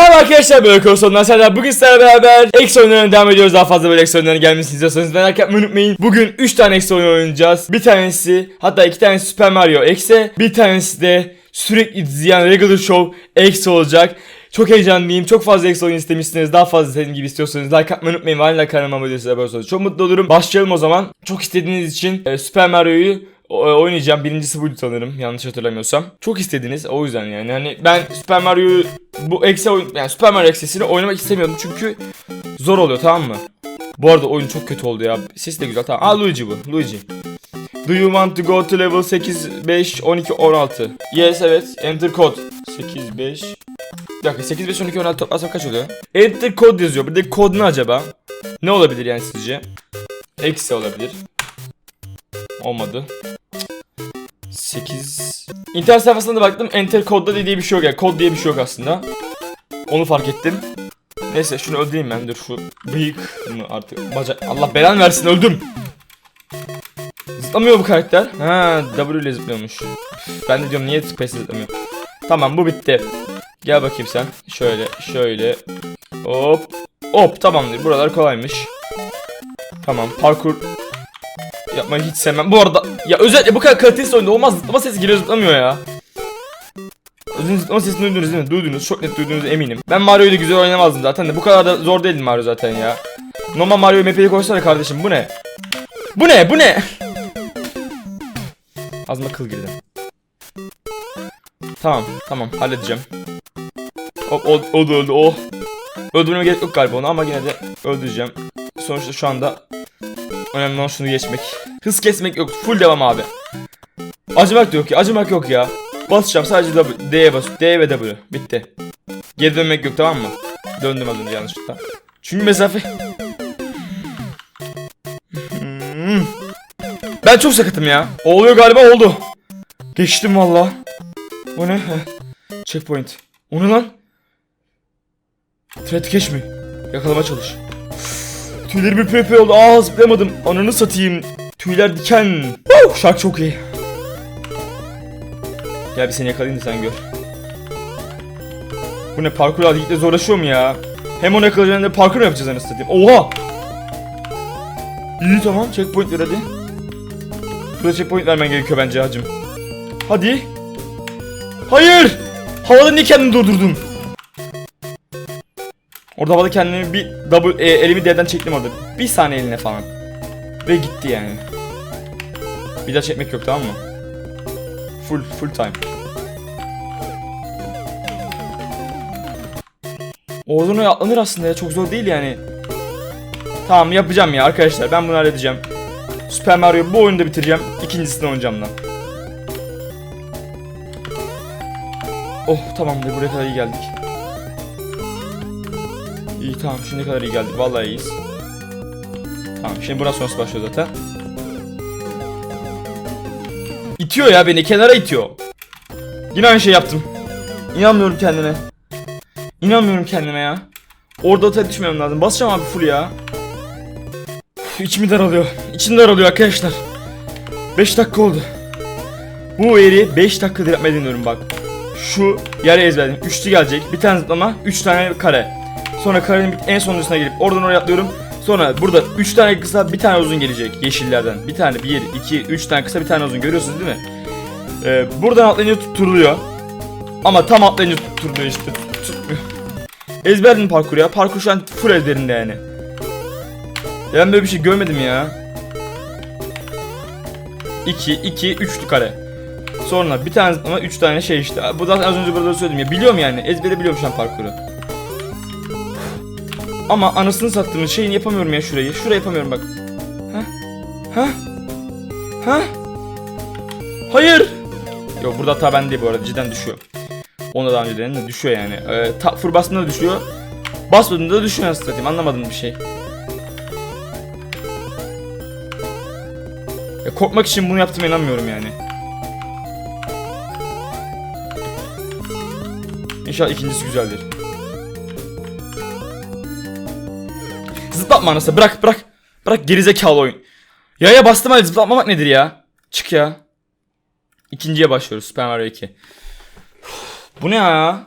Merhaba arkadaşlar böyle konsolundan selamlar. Bugün sizlerle beraber X oyunlarına devam ediyoruz. Daha fazla böyle X oyunlarına gelmesini istiyorsanız merak etmeyi unutmayın. Bugün 3 tane X oyunu oynayacağız. Bir tanesi hatta iki tanesi Super Mario X'e bir tanesi de sürekli izleyen Regular Show X olacak. Çok heyecanlıyım. Çok fazla X oyun istemişsiniz. Daha fazla senin gibi istiyorsanız like atmayı unutmayın. Hala kanalıma abone olursanız çok mutlu olurum. Başlayalım o zaman. Çok istediğiniz için e, Super Mario'yu oynayacağım. Birincisi buydu sanırım. Yanlış hatırlamıyorsam. Çok istediniz. O yüzden yani. Hani ben Super Mario'yu bu eksi oyun yani Super Mario eksisini oynamak istemiyordum çünkü zor oluyor tamam mı? Bu arada oyun çok kötü oldu ya. Ses de güzel tamam. Aa Luigi bu. Luigi. Do you want to go to level 8, 5, 12, 16? Yes evet. Enter code. 8, 5. Bir dakika 8, 5, 12, 16 toplasam kaç oluyor? Enter code yazıyor. Buradaki kod ne acaba? Ne olabilir yani sizce? Eksi olabilir. Olmadı. 8 İnternet sayfasına da baktım. Enter kodda diye bir şey yok yani. Kod diye bir şey yok aslında. Onu fark ettim. Neyse şunu öldüreyim ben. Dur şu bıyık mı artık? Bacak Allah belanı versin öldüm. Zıplamıyor bu karakter. Ha W ile zıplıyormuş. Ben de diyorum niye space zıplamıyor? Tamam bu bitti. Gel bakayım sen. Şöyle şöyle. Hop. Hop tamamdır. Buralar kolaymış. Tamam parkur Yapmayı hiç sevmem. Bu arada ya özellikle bu kadar kalitesiz oyunda olmaz. Zıplama sesi geliyor zıplamıyor ya. Önce zıplama sesini duydunuz değil mi? Duydunuz. Çok net duyduğunuzu eminim. Ben Mario'yu da güzel oynamazdım zaten de. Bu kadar da zor değildi Mario zaten ya. Normal Mario map'i koysana kardeşim. Bu ne? Bu ne? Bu ne? Ağzıma kıl girdi. Tamam. Tamam. Halledeceğim. Hop o, o da öldü. Oh. Öldürmeme gerek yok galiba onu ama yine de öldüreceğim. Sonuçta şu anda Önemli olan şunu geçmek. Hız kesmek yok. Full devam abi. Acımak yok ya. Acımak yok ya. Basacağım sadece W, D'ye bas. D ve W. Bitti. Geri dönmek yok tamam mı? Döndüm az önce yanlışlıkla. Çünkü mesafe... Hmm. Ben çok sakatım ya. Oluyor galiba oldu. Geçtim valla. O ne? Checkpoint. O ne lan? Threat cache mi? Yakalama çalış. Tüylerim pepe oldu. Aa zıplayamadım. Ananı satayım. Tüyler diken. Woo! Şarkı çok iyi. Gel bir seni yakalayayım da sen gör. Bu ne parkur hadi gitme zorlaşıyor ya? Hem onu yakalayacağım hem de parkur mu yapacağız anasını satayım. Oha! İyi tamam checkpoint ver hadi. Burada checkpoint vermen gerekiyor bence hacım. Hadi. Hayır! Havada niye kendini durdurdun? Orada havada kendimi bir double e, elimi D'den çektim orada. Bir saniye eline falan. Ve gitti yani. Bir daha çekmek yok tamam mı? Full full time. Oradan oraya atlanır aslında ya çok zor değil yani. Tamam yapacağım ya arkadaşlar ben bunu halledeceğim. Super Mario bu oyunu da bitireceğim. İkincisini oynayacağım lan. Oh tamamdır buraya kadar iyi geldik. İyi tamam şimdi kadar iyi geldik vallahi iyiyiz. Tamam şimdi buradan sonrası başlıyor zaten. İtiyor ya beni kenara itiyor. Yine aynı şey yaptım. İnanmıyorum kendime. İnanmıyorum kendime ya. Orada ataya düşmemem lazım. Basacağım abi full ya. Üf, İçimi daralıyor. İçim daralıyor arkadaşlar. 5 dakika oldu. Bu yeri 5 dakikadır yapmayı deniyorum bak. Şu yere ezberledim. Üçlü gelecek. Bir tane zıplama, 3 tane kare. Sonra karenin en sonuncusuna gelip oradan oraya atlıyorum. Sonra burada 3 tane kısa bir tane uzun gelecek yeşillerden. Bir tane 1, 2, 3 tane kısa bir tane uzun görüyorsunuz değil mi? Ee, buradan atlayınca tutturuluyor. Ama tam atlayınca tutturuluyor işte. Tutmuyor. Parkur ya. Parkur şu an full ezberinde yani. Ya ben böyle bir şey görmedim ya. 2, 2, 3'lü kare. Sonra bir tane ama 3 tane şey işte. Bu zaten az önce burada söyledim ya. Biliyorum yani. Ezbere biliyorum şu an parkuru. Ama anasını sattığımız şeyini yapamıyorum ya şurayı. Şurayı yapamıyorum bak. Ha? Ha? Ha? Hayır. Yok burada hata bende bu arada cidden düşüyor. Ona daha önce denedim de düşüyor yani. Ee, ta, full bastığında da düşüyor. Basmadığında da düşüyor anasını satayım anlamadım bir şey. Ya korkmak için bunu yaptığıma inanmıyorum yani. İnşallah ikincisi güzeldir. Zıplatma anasını bırak bırak. Bırak gerizekalı oyun. Yaya bastım hadi zıplatmamak nedir ya? Çık ya. İkinciye başlıyoruz Super Mario 2. Bu ne ya?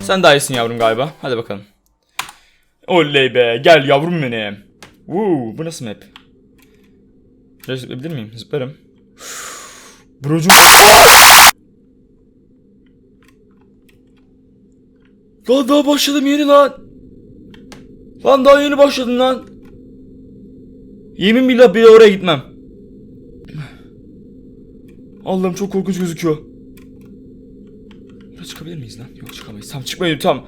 Sen daha iyisin yavrum galiba. Hadi bakalım. Oley be. Gel yavrum benim. Woo, bu nasıl map? Şöyle zıplayabilir miyim? Zıplarım. Brocum. Lan daha başladım yeni lan. Lan daha yeni başladım lan. Yemin billah bile oraya gitmem. Allah'ım çok korkunç gözüküyor. Buraya çıkabilir miyiz lan? Yok çıkamayız. Tamam çıkmayın tamam.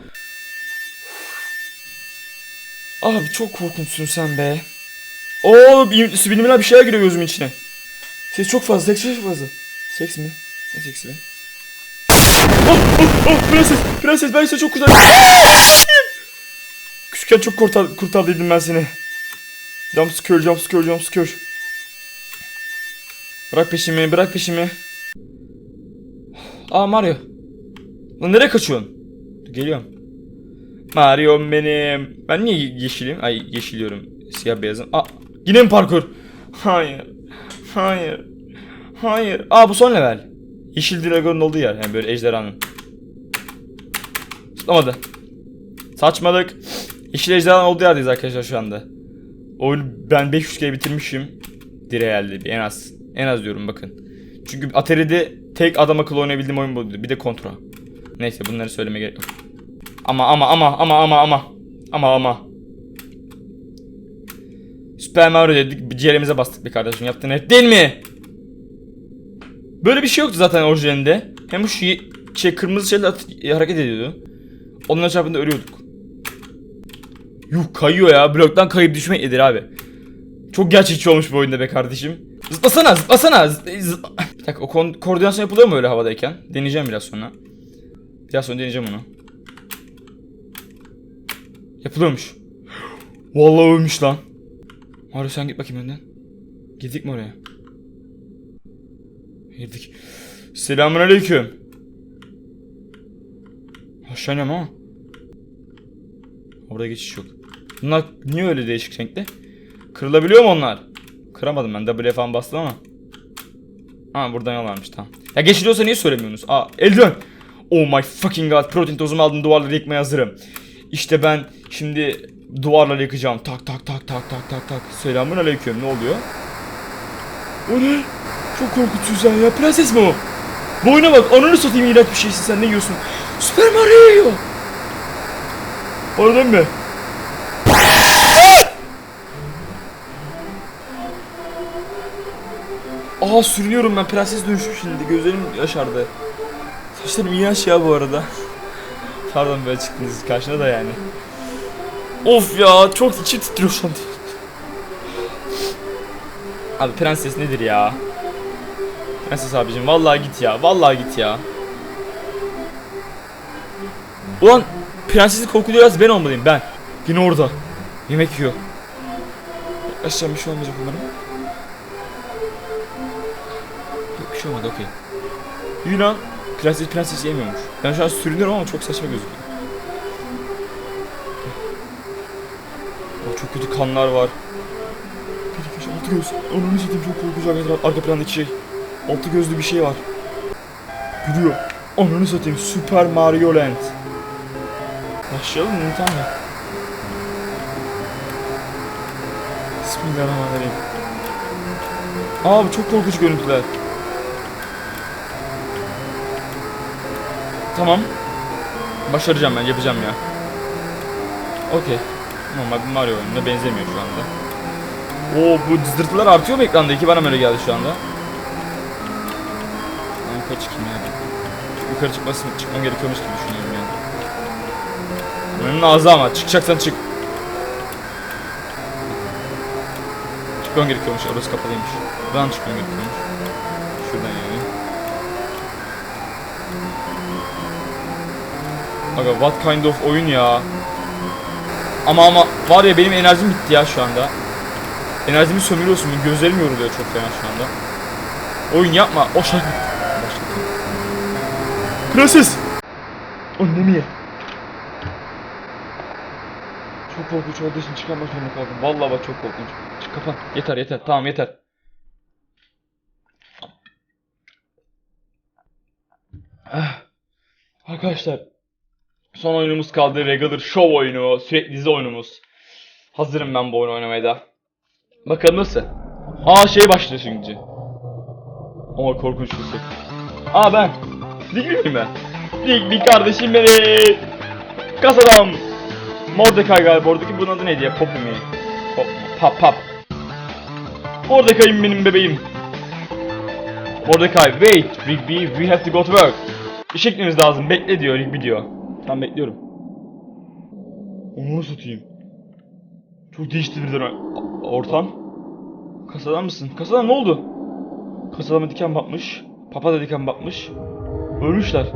Abi çok korkunçsun sen be. Oo subliminal bir şeyler giriyor gözümün içine. Ses çok fazla, seks çok fazla. Seks mi? Ne seksi be? Oh, oh, oh, prenses, prenses ben size çok kurtardım. Küçükken çok kurtar, kurtardıydım ben seni. Jump scare, jump scare, jump scare. Bırak peşimi, bırak peşimi. Aa Mario. Lan nereye kaçıyorsun? Geliyorum. Mario benim. Ben niye ye- yeşilim? Ay yeşiliyorum. Siyah beyazım. Aa yine mi parkur? Hayır. Hayır. Hayır. Aa bu son level. Yeşil dragonun olduğu yer. Yani böyle ejderhanın. Tutlamadı. Saçmalık. Yeşil ejderhanın olduğu yerdeyiz arkadaşlar şu anda. Oyunu ben 500 kere bitirmişim. Direğelde bir en az. En az diyorum bakın. Çünkü Atari'de tek adam akıllı oynayabildiğim oyun buydu. Bir de Contra. Neyse bunları söyleme gerek yok. Ama ama ama ama ama ama. Ama ama. Super Mario dedik ciğerimize bastık bir kardeşim yaptığın et değil mi? Böyle bir şey yoktu zaten orijinalinde. Hem ye- şey kırmızı şeyler hareket ediyordu. Onların çarpında ölüyorduk. Yuh kayıyor ya. Bloktan kayıp düşmek nedir abi? Çok gerçekçi olmuş bu oyunda be kardeşim. Zıplasana zıplasana. Zı- o kon- koordinasyon yapılıyor mu öyle havadayken? Deneyeceğim biraz sonra. Biraz sonra deneyeceğim onu. Yapılıyormuş. Vallahi ölmüş lan. Mario sen git bakayım önden. Girdik mi oraya? Girdik. Selamun aleyküm. Aşağı ama. Orada geçiş yok. Bunlar niye öyle değişik renkte? Kırılabiliyor mu onlar? Kıramadım ben. W falan bastım ama. Ha buradan yol varmış tamam. Ya geçiliyorsa niye söylemiyorsunuz? Aa eldiven. Oh my fucking god. Protein tozumu aldım duvarları yıkmaya hazırım. İşte ben şimdi duvarları yıkacağım. Tak tak tak tak tak tak tak. Selamun aleyküm. Ne oluyor? O ne? Çok korkutucu ya. Prenses mi o? Boyuna bak. Ananı satayım iğrenç bir şeysin sen. Ne yiyorsun? Süper Mario Oradan mı? Aa sürünüyorum ben prenses dönüşüm şimdi gözlerim yaşardı. Saçlarım iğrenç ya bu arada. Pardon böyle çıktınız karşına da yani. Of ya çok içi titriyor şu anda. Abi prenses nedir ya? Prenses abicim vallahi git ya vallahi git ya. Ulan prensesi korkutuyor ben olmalıyım ben. Yine orada. Yemek yiyor. Aşağı bir şey olmayacak umarım. Yok bir şey olmadı okey. Yunan prenses prenses yemiyormuş. Ben şu an sürünüyorum ama çok saçma gözüküyor. Oh, çok kötü kanlar var. Bir iki üç altı göz. Onu satayım çok korkunç arka, arka plandaki şey. Altı gözlü bir şey var. Yürüyor. Ananı satayım Super Mario Land. Başlayalım mı mı? Bismillahirrahmanirrahim. Abi çok korkunç görüntüler. Tamam. Başaracağım ben yapacağım ya. Okey. Normal bir Mario oyununa benzemiyor şu anda. Oo bu cızırtılar artıyor mu ekranda? İki bana öyle geldi şu anda. Ben yukarı ya. Yukarı çıkması, çıkmam gerekiyormuş gibi düşünüyorum Önünün ağzı ama çıkacaksan çık. Çıkmam gerekiyormuş orası kapalıymış. Buradan çıkmam gerekiyormuş. Şuradan yani. Aga what kind of oyun ya. Ama ama var ya benim enerjim bitti ya şu anda. Enerjimi sömürüyorsun. Gözlerim yoruluyor çok fena şu anda. Oyun yapma. O şarkı. Prenses. Annemi ye. Çok korkunç olduğu için çıkarmak zorunda kaldım. Vallahi bak çok korkunç. Çık kapat. Yeter yeter. Tamam yeter. Ah. Arkadaşlar. Son oyunumuz kaldı. Regular Show oyunu. Sürekli dizi oyunumuz. Hazırım ben bu oyunu oynamaya da. Bakalım nasıl? Aa şey başlıyor şimdi. Ama korkunç bir şey. Aa ben. Digli miyim ben? Digli kardeşim benim. Kasadam. Mordecai galiba oradaki bunun adı neydi ya? Poppy mi? Pop, pop, pop. Mordecai'm benim bebeğim. Mordecai, wait, Rigby, we have to go to work. İşe gitmemiz lazım, bekle diyor Rigby diyor. Tamam bekliyorum. Onu satayım. Çok değişti birden ortam. Kasadan mısın? Kasadan ne oldu? Kasadama diken batmış. Papa da diken batmış. Ölmüşler.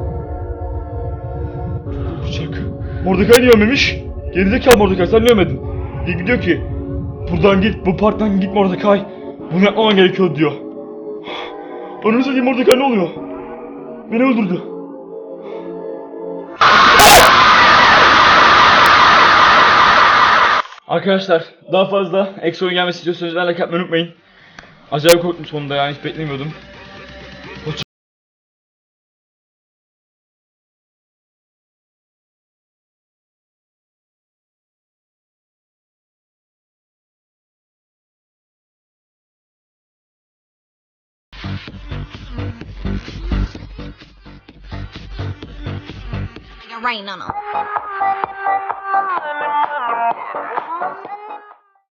Bıçak. Mordecai niye ölmemiş? Gerizekalı Mordecai sen ölmedin? Rigby diyor ki Buradan git, bu parktan git Mordecai. Bunu yapmaman gerekiyor diyor. Önümüze satayım Mordecai ne oluyor? Beni öldürdü. Arkadaşlar daha fazla eksi oyun gelmesi istiyorsanız like atmayı unutmayın. Acayip korktum sonunda yani hiç beklemiyordum. rain on them.